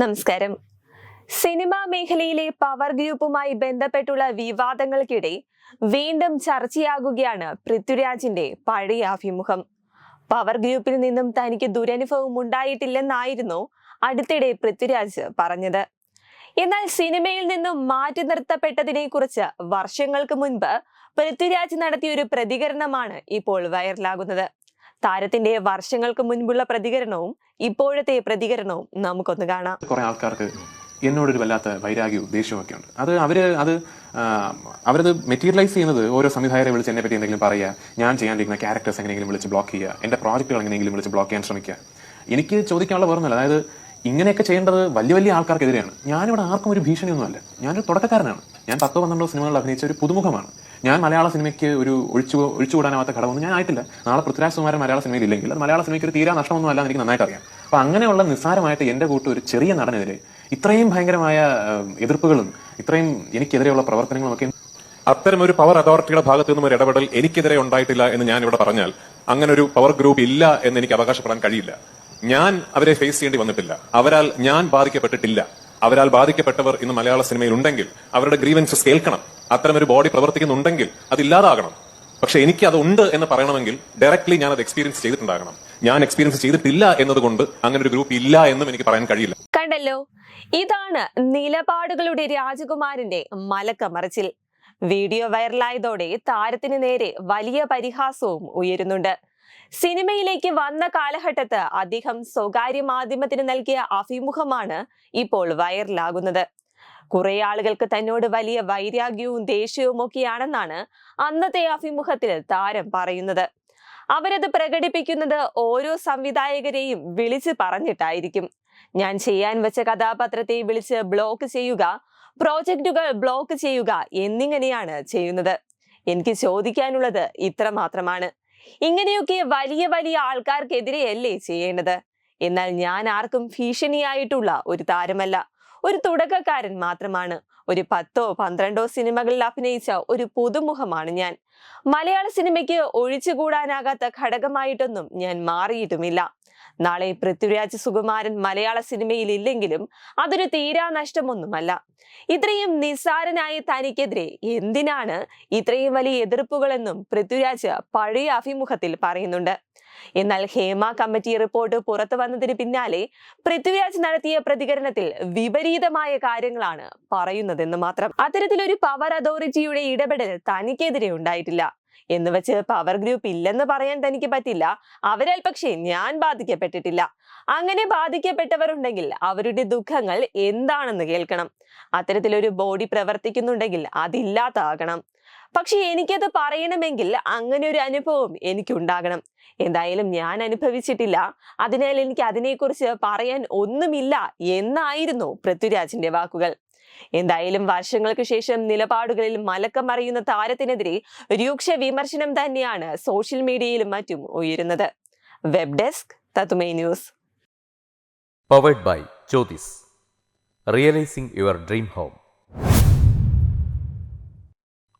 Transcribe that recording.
നമസ്കാരം. സിനിമാ മേഖലയിലെ പവർ ഗ്രൂപ്പുമായി ബന്ധപ്പെട്ടുള്ള വിവാദങ്ങൾക്കിടെ വീണ്ടും ചർച്ചയാകുകയാണ് പൃഥ്വിരാജിന്റെ പഴയ അഭിമുഖം. പവർ ഗ്രൂപ്പിൽ നിന്നും തനിക്ക് ദുരനുഭവം ഉണ്ടായിട്ടില്ലെന്നായിരുന്നു അടുത്തിടെ പൃഥ്വിരാജ് പറഞ്ഞത്. എന്നാൽ സിനിമയിൽ നിന്നും മാറ്റി നിർത്തപ്പെട്ടതിനെ കുറിച്ച് വർഷങ്ങൾക്ക് മുൻപ് പൃഥ്വിരാജ് നടത്തിയ ഒരു പ്രതികരണമാണ് ഇപ്പോൾ വൈറലാകുന്നത്. താരത്തിന്റെ വർഷങ്ങൾക്ക് മുൻപുള്ള പ്രതികരണവും ഇപ്പോഴത്തെ പ്രതികരണവും നമുക്കൊന്ന് കാണാം. കുറെ ആൾക്കാർക്ക് എന്നോടൊരു വല്ലാത്ത വൈരാഗ്യവും ദേഷ്യവും ഒക്കെ ഉണ്ട് അത് അവർ അത് അവരത് മെറ്റീരിയലൈസ് ചെയ്യുന്നത് ഓരോ സംവിധായകരെ വിളിച്ച് എന്നെ പറ്റി എന്തെങ്കിലും പറയുക ഞാൻ ചെയ്യാണ്ടിരിക്കുന്ന ക്യാരക്ടേഴ്സ് എങ്ങനെയെങ്കിലും വിളിച്ച് ബ്ലോക്ക് ചെയ്യുക എന്റെ പ്രോജക്റ്റുകൾ എങ്ങനെയെങ്കിലും വിളിച്ച് ബ്ലോക്ക് ചെയ്യാൻ ശ്രമിക്കുക എനിക്ക് ചോദിക്കാനുള്ള വേറൊന്നുമല്ല അതായത് ഇങ്ങനെയൊക്കെ ചെയ്യേണ്ടത് വലിയ വലിയ ആൾക്കാർക്കെതിരെയാണ്. ഞാനിവിടെ ആർക്കും ഒരു ഭീഷണിയൊന്നുമല്ല. ഞാനൊരു തുടക്കക്കാരനാണ്. ഞാൻ പത്തോ പന്ത്രണ്ടോ സിനിമകളിൽ അഭിനയിച്ച ഒരു പുതുമുഖമാണ്. ഞാൻ മലയാള സിനിമയ്ക്ക് ഒരു ഒഴിച്ചു ഒഴിച്ചുകൂടാനാവാത്ത ഘടകമൊന്നും ഞാൻ ആയിട്ടില്ല. നാളെ പൃഥ്വിരാജ് സുമാരൻ മലയാള സിനിമയിൽ ഇല്ലെങ്കിൽ അത് മലയാള സിനിമയ്ക്ക് ഒരു തീരാ നഷ്ടമൊന്നും അല്ല എനിക്ക് നന്നായിട്ട് അറിയാം. അപ്പൊ അങ്ങനെയുള്ള നിസ്സാരമായിട്ട് എന്റെ കൂട്ട് ഒരു ചെറിയ നടനെതിരെ ഇത്രയും ഭയങ്കരമായ എതിർപ്പുകളും ഇത്രയും എനിക്കെതിരെയുള്ള പ്രവർത്തനങ്ങളും ഒക്കെ അത്തരം ഒരു പവർ അതോറിറ്റിയുടെ ഭാഗത്തു നിന്നും ഒരു ഇടപെടൽ എനിക്കെതിരെ ഉണ്ടായിട്ടില്ല എന്ന് ഞാൻ ഇവിടെ പറഞ്ഞാൽ അങ്ങനെ ഒരു പവർ ഗ്രൂപ്പ് ഇല്ല എന്ന് എനിക്ക് അവകാശപ്പെടാൻ കഴിയില്ല. ഞാൻ അവരെ ഫേസ് ചെയ്യേണ്ടി വന്നിട്ടില്ല. അവരാൽ ഞാൻ ബാധിക്കപ്പെട്ടിട്ടില്ല. അവരാൽ ബാധിക്കപ്പെട്ടവർ ഇന്ന് മലയാള സിനിമയിൽ ഉണ്ടെങ്കിൽ അവരുടെ ഗ്രീവൻസസ് കേൾക്കണം. അത്തരം ഒരു ബോഡി പ്രവർത്തിക്കുന്നുണ്ടെങ്കിൽ അതില്ലാതാകണം പക്ഷെ എനിക്ക് അത് ഉണ്ട് എന്ന് പറയണമെങ്കിൽ ഡയറക്ട്ലി ഞാൻ അത് എക്സ്പീരിയൻസ് ചെയ്തിട്ടുണ്ടാകണം. ഞാൻ എക്സ്പീരിയൻസ് ചെയ്തിട്ടില്ല എന്നതുകൊണ്ട് അങ്ങനെ ഒരു ഗ്രൂപ്പ് ഇല്ല എന്നും എനിക്ക് പറയാൻ കഴിയില്ല. കണ്ടല്ലോ? ഇതാണ് നിലപാടുകളുടെ രാജകുമാരന്റെ മലക്കമറിച്ചിൽ. വീഡിയോ വൈറലായതോടെ താരത്തിന് നേരെ വലിയ പരിഹാസവും ഉയരുന്നുണ്ട്. സിനിമയിലേക്ക് വന്ന കാലഘട്ടത്ത് അദ്ദേഹം സ്വകാര്യ മാധ്യമത്തിന് നൽകിയ അഭിമുഖമാണ് ഇപ്പോൾ വൈറലാകുന്നത്. കുറെ ആളുകൾക്ക് തന്നോട് വലിയ വൈരാഗ്യവും ദേഷ്യവും ഒക്കെയാണെന്നാണ് അന്നത്തെ അഭിമുഖത്തിൽ താരം പറയുന്നത്. അവരത് പ്രകടിപ്പിക്കുന്നത് ഓരോ സംവിധായകരെയും വിളിച്ച് പറഞ്ഞിട്ടായിരിക്കും. ഞാൻ ചെയ്യാൻ വെച്ച കഥാപാത്രത്തെ വിളിച്ച് ബ്ലോക്ക് ചെയ്യുക പ്രോജക്റ്റുകൾ ബ്ലോക്ക് ചെയ്യുക എന്നിങ്ങനെയാണ് ചെയ്യുന്നത്. എനിക്ക് ചോദിക്കാനുള്ളത് ഇത്ര മാത്രമാണ്. ഇങ്ങനെയൊക്കെ വലിയ വലിയ ആൾക്കാർക്കെതിരെയല്ലേ ചെയ്യേണ്ടത്? എന്നാൽ ഞാൻ ആർക്കും ഭീഷണിയായിട്ടുള്ള ഒരു താരമല്ല. ഒരു തുടക്കക്കാരൻ മാത്രമാണ്. ഒരു പത്തോ പന്ത്രണ്ടോ സിനിമകളിൽ അഭിനയിച്ച ഒരു പുതുമുഖമാണ് ഞാൻ. മലയാള സിനിമയ്ക്ക് ഒഴിച്ചുകൂടാനാകാത്ത ഘടകമായിട്ടൊന്നും ഞാൻ മാറിയിട്ടുമില്ല. നാളെ പൃഥ്വിരാജ് സുകുമാരൻ മലയാള സിനിമയിൽ ഇല്ലെങ്കിലും അതൊരു തീരാ നഷ്ടമൊന്നുമല്ല. ഇത്രയും നിസ്സാരനായ തനിക്കെതിരെ എന്തിനാണ് ഇത്രയും വലിയ എതിർപ്പുകളെന്നും പൃഥ്വിരാജ് പഴയ അഭിമുഖത്തിൽ പറയുന്നുണ്ട്. എന്നാൽ ഹേമ കമ്മിറ്റി റിപ്പോർട്ട് പുറത്തു വന്നതിന് പിന്നാലെ പൃഥ്വിരാജ് നടത്തിയ പ്രതികരണത്തിൽ വിപരീതമായ കാര്യങ്ങളാണ് പറയുന്നതെന്ന് മാത്രം. അത്തരത്തിലൊരു പവർ അതോറിറ്റിയുടെ ഇടപെടൽ തനിക്കെതിരെ ഉണ്ടായിട്ടില്ല. എന്ന് വെച്ച് പവർ ഗ്രൂപ്പ് ഇല്ലെന്ന് പറയാൻ തനിക്ക് പറ്റില്ല. അവരാൽ പക്ഷേ ഞാൻ ബാധിക്കപ്പെട്ടിട്ടില്ല. അങ്ങനെ ബാധിക്കപ്പെട്ടവരുണ്ടെങ്കിൽ അവരുടെ ദുഃഖങ്ങൾ എന്താണെന്ന് കേൾക്കണം. അത്തരത്തിലൊരു ബോഡി പ്രവർത്തിക്കുന്നുണ്ടെങ്കിൽ അതില്ലാത്താകണം പക്ഷെ എനിക്കത് പറയണമെങ്കിൽ അങ്ങനെ ഒരു അനുഭവം എനിക്കുണ്ടാകണം. എന്തായാലും ഞാൻ അനുഭവിച്ചിട്ടില്ല. അതിനാൽ എനിക്ക് അതിനെക്കുറിച്ച് പറയാൻ ഒന്നുമില്ല എന്നായിരുന്നു പൃഥ്വിരാജിന്റെ വാക്കുകൾ. എന്തായാലും വർഷങ്ങൾക്ക് ശേഷം നിലപാടുകളിൽ മലക്കം അറിയുന്ന താരത്തിനെതിരെ രൂക്ഷ വിമർശനം തന്നെയാണ് സോഷ്യൽ മീഡിയയിലും മറ്റും ഉയരുന്നത്. വെബ് ഡെസ്ക് തത്തുമൈ news. Powered by Jyotis. Realizing your dream home.